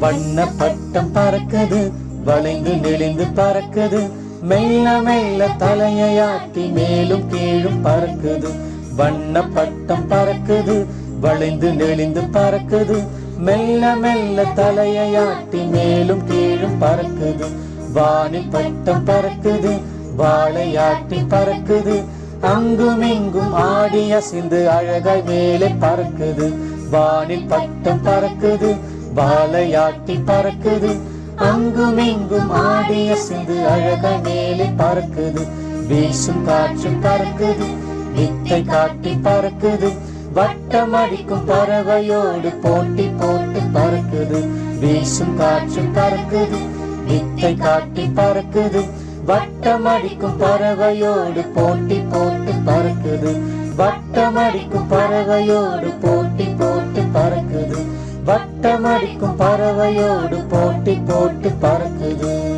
வண்ண பட்டம் பறக்குது வளைந்து நெளிந்து பறக்குது. மெல்ல மெல்ல தலையை ஆட்டி மேலும் கீழும் பறக்குது. வண்ண பட்டம் பறக்குது வளைந்து நெளிந்து பறக்குது. மெல்ல மெல்ல தலையை ஆட்டி மேலும் கீழும் பறக்குது. வானில் பட்டம் பறக்குது வாழையாட்டி பறக்குது. அங்கும் இங்கும் ஆடி அசைந்து அழகாய் மேலே பறக்குது. வானில் பட்டம் பறக்குது பாலையாட்டி பறக்குது. அங்கும் இங்கும் ஆடி அசைந்து அழக மேலே பறக்குது. வீசும் காற்று பறக்குது. வித்தை காட்டி பறக்குது. வட்டம் அடிக்கும் பறவையோடு போட்டி போட்டு பறக்குது. வீசும் காற்று பறக்குது. வித்தை காட்டி பறக்குது. வட்டம் அடிக்கும் பறவையோடு போட்டி போட்டு பறக்குது. வட்டம் அடிக்கும் பறவையோடு போட்டி போட்டு பறக்குது. வட்டம் பறவையோடு போட்டி போட்டு பறக்குது.